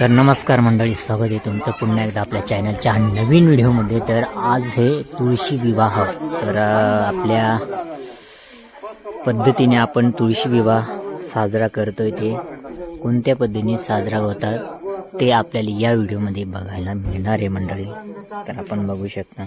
तर नमस्कार मंडळी स्वागत आहे तुमचं पुन्हा एकदा आपल्या चॅनलच्या नवीन व्हिडिओमध्ये. तर आज हे तुळशी विवाह. तर आपल्या पद्धतीने आपण तुळशी विवाह साजरा करतोय ते. कोणत्या पद्धतीने साजरा होतात ते आपल्याला या व्हिडिओमध्ये बघायला मिळणार आहे मंडळी. तर आपण बघू शकता.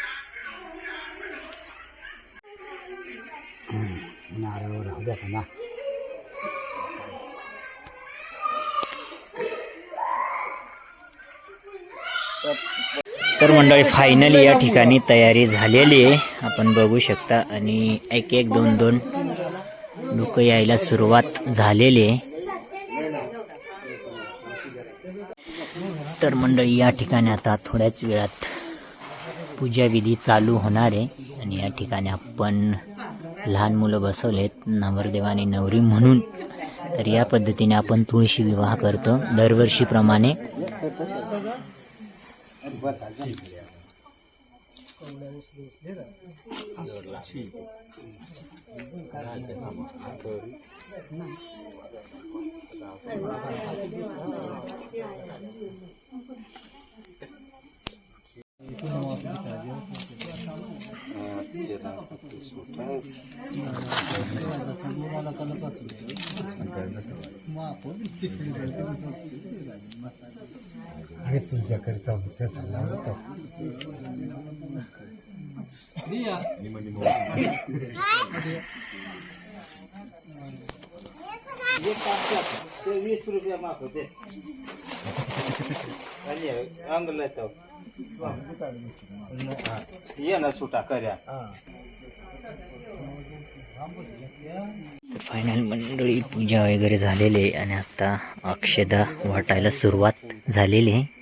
नारळ तर मंडळी फायनली या ठिकाणी तयारी झालेली आहे. आपण बघू शकता आणि एक एक दोन दोन लोक यायला सुरुवात झालेली आहे. तर मंडळी या ठिकाणी आता थोड्याच वेळात पूजाविधी चालू होणार आहे आणि या ठिकाणी आपण लहान मुलं बसवलेत नवरदेवाने नवरी म्हणून. तर या पद्धतीने आपण तुळशी विवाह करतो दरवर्षीप्रमाणे. Itu nama kita aja. Maaf, पूजा करता होत्या झाला होता. वीस रुपया माफ होते ये ना सुटा कर्या फायनल मंडळी पूजा वगैरे झालेली आहे आणि आता अक्षदा वाटायला सुरुवात झालेली आहे.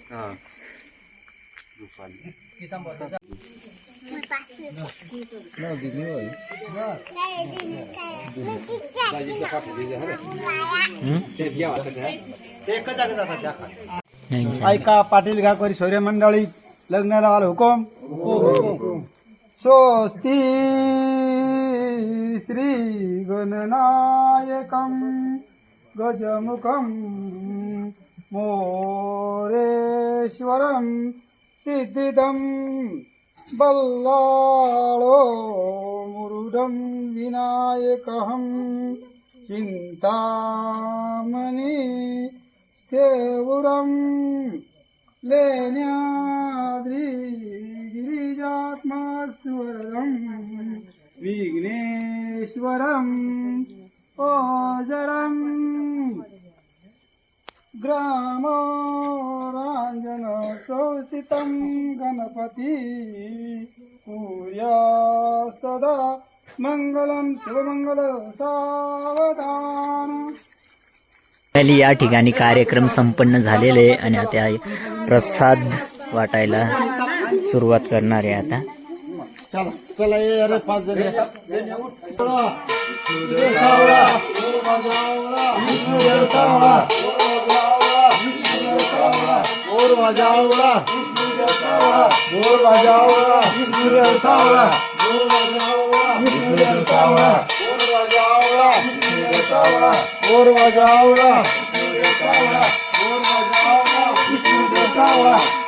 ऐका पाटील गावकरी शौर्य मंडळी लग्नाला आला हुकुम. स्वस्ती श्री गणनायकम. ग्रजमुखम् मो रेश्वरम् बल्लाळो वल्लामुरुदम् विनायकहम् चिन्तामणि स्थेवुरम् लेण्याद्री गिरिजात्मस्वरदम विघ्नेश्वरम ओजरम ग्रामोराञ्जन गणपति पूर्या सदा मङ्गलं शिवमङ्गल सावधान फायनली या ठिकाणी कार्यक्रम संपन्न झालेले आहे आणि आता प्रसाद वाटायला सुरुवात करणार आहे आता. चला चला विष्णू सावळा और वाजावला विष्णू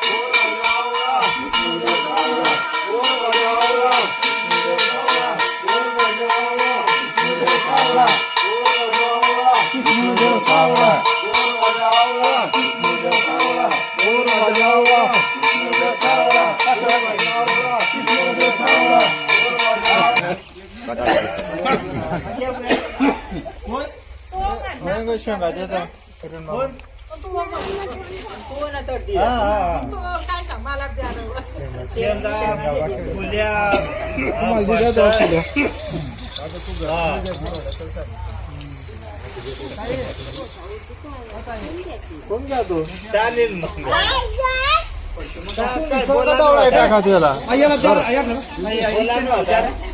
મેં કોઈ શું ગાજે તો ફિરનમાં કોણ જાતું ચાલીલ બોલા બોલા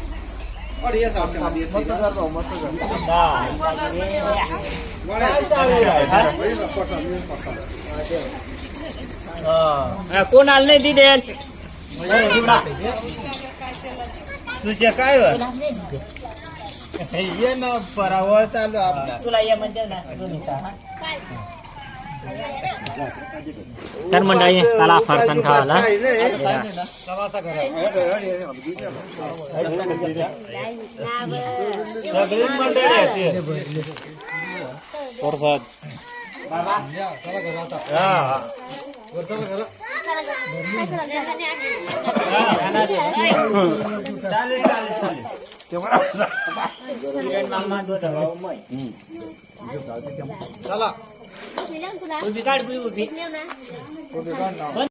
कोण आलं नाही तिथे तुझ्या काय वर? ये ना परावळ चालू आपला तुला या म्हणजे ना तर मंडळी चला फरसाण खावाला सगळी मंडळी आहे ते. प्रसाद. हा. चालेल चालेल चालेल तुझी काढ उभी